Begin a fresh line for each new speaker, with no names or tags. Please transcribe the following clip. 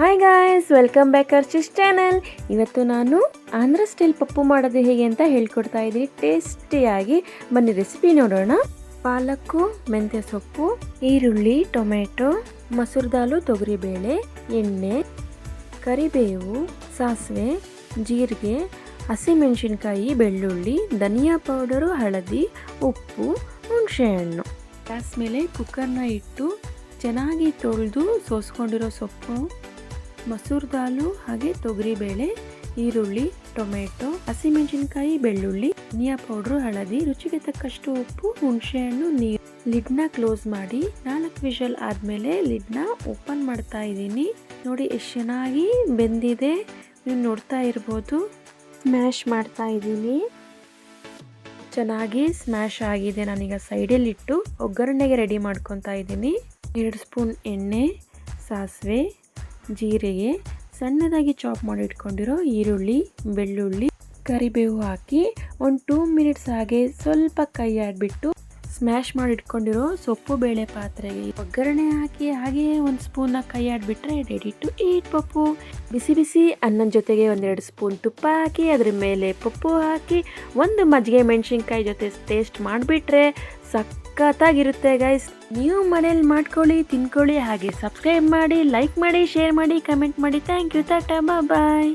Hi guys welcome back Archi's channel ಇವತ್ತು ನಾನು Andhra style Pappu ಮಾಡೋದು ಹೇಗೆ ಅಂತ ಹೇಳ್ಕೊಡ್ತಾ ಇದ್ದೀನಿ. ಟೇಸ್ಟಿಯಾಗಿ ಬನ್ನಿ ರೆಸಿಪಿ ನೋಡೋಣ. ಪಾಲಕ್ಕು, ಮೆಂತ್ಯ ಸೊಪ್ಪು, ಈರುಳ್ಳಿ ಟೊಮೆಟೊ ಮಸೂರ್ ದಾಲು, ತೊಗರಿಬೇಳೆ, ಎಣ್ಣೆ, ಕರಿಬೇವು, ಸಾಸಿವೆ, ಜೀರಿಗೆ, ಹಸಿಮೆಣಸಿನ್ಕಾಯಿ, ಬೆಳ್ಳುಳ್ಳಿ, ಧನಿಯಾ ಪೌಡರು ಹಳದಿ, ಉಪ್ಪು ಹುಣಸೆಹಣ್ಣು ಗ್ಯಾಸ್ ಮೇಲೆ ಕುಕ್ಕರ್ನ ಇಟ್ಟು ಚೆನ್ನಾಗಿ ತೊಳೆದು ಸೋಸ್ಕೊಂಡಿರೋ ಸೊಪ್ಪು ಮಸೂರ್ ದಾಲು ಹಾಗೆ ತೊಗರಿಬೇಳೆ ಈರುಳ್ಳಿ, ಟೊಮೆಟೊ, ಹಸಿಮೆಣಸಿನ್ಕಾಯಿ, ಬೆಳ್ಳುಳ್ಳಿ, ಧನಿಯಾ ಪೌಡ್ರು, ಹಳದಿ, ರುಚಿಗೆ ತಕ್ಕಷ್ಟು ಉಪ್ಪು, ಹುಣಸೆಹಣ್ಣು, ನೀರು. ಲಿಡ್ನ ಕ್ಲೋಸ್ ಮಾಡಿ ನಾಲ್ಕು ವಿಷಲ್ ಆದಮೇಲೆ ಲಿಡ್ನ ಓಪನ್ ಮಾಡ್ತಾ ಇದ್ದೀನಿ. ನೋಡಿ ಎಷ್ಟು ಚೆನ್ನಾಗಿ ಬೆಂದಿದೆ. ನೀವು ನೋಡ್ತಾ ಇರ್ಬೋದು. ಸ್ಮ್ಯಾಶ್ ಮಾಡ್ತಾ ಇದ್ದೀನಿ. ಚೆನ್ನಾಗಿ ಸ್ಮ್ಯಾಶ್ ಆಗಿದೆ. ನಾನೀಗ ಸೈಡಲ್ಲಿಟ್ಟು ಒಗ್ಗರಣೆಗೆ ರೆಡಿ ಮಾಡ್ಕೊತಾ ಇದ್ದೀನಿ. ಎರಡು ಸ್ಪೂನ್ ಎಣ್ಣೆ, ಸಾಸಿವೆ ಜೀರಿಗೆ ಸಣ್ಣದಾಗಿ ಚಾಪ್ ಮಾಡಿ ಇಟ್ಕೊಂಡಿರೋ ಈರುಳ್ಳಿ, ಬೆಳ್ಳುಳ್ಳಿ, ಕರಿಬೇವು ಹಾಕಿ ಒಂದು ಟೂ ಮಿನಿಟ್ಸ್ ಹಾಗೆ ಸ್ವಲ್ಪ ಕೈ ಆಡಿಬಿಟ್ಟು ಸ್ಮ್ಯಾಶ್ ಮಾಡಿ ಇಟ್ಕೊಂಡಿರೋ ಸೊಪ್ಪು ಬೇಳೆ ಪಾತ್ರೆಗೆ ಒಗ್ಗರಣೆ ಹಾಕಿ ಹಾಗೆ ಒಂದು ಸ್ಪೂನ್ನ ಕೈ ಆಡ್ಬಿಟ್ರೆ ರೆಡಿ ಟು ಈಟ್ ಪಪ್ಪು. ಬಿಸಿ ಬಿಸಿ ಅನ್ನದ ಜೊತೆಗೆ ಒಂದೆರಡು ಸ್ಪೂನ್ ತುಪ್ಪ ಹಾಕಿ ಅದ್ರ ಮೇಲೆ ಪಪ್ಪು ಹಾಕಿ ಒಂದು ಮಜ್ಜಿಗೆ ಮೆಣಸಿನ್ಕಾಯಿ ಜೊತೆ ಟೇಸ್ಟ್ ಮಾಡಿಬಿಟ್ರೆ ಸಖತ್ತಾಗಿರುತ್ತೆ ಗೈಸ್ ನೀವು ಮನೇಲಿ ಮಾಡ್ಕೊಳ್ಳಿ, ತಿನ್ಕೊಳ್ಳಿ, ಹಾಗೆ ಸಬ್ಸ್ಕ್ರೈಬ್ ಮಾಡಿ ಲೈಕ್ ಮಾಡಿ ಶೇರ್ ಮಾಡಿ ಕಮೆಂಟ್ ಮಾಡಿ. Thank you Tata bye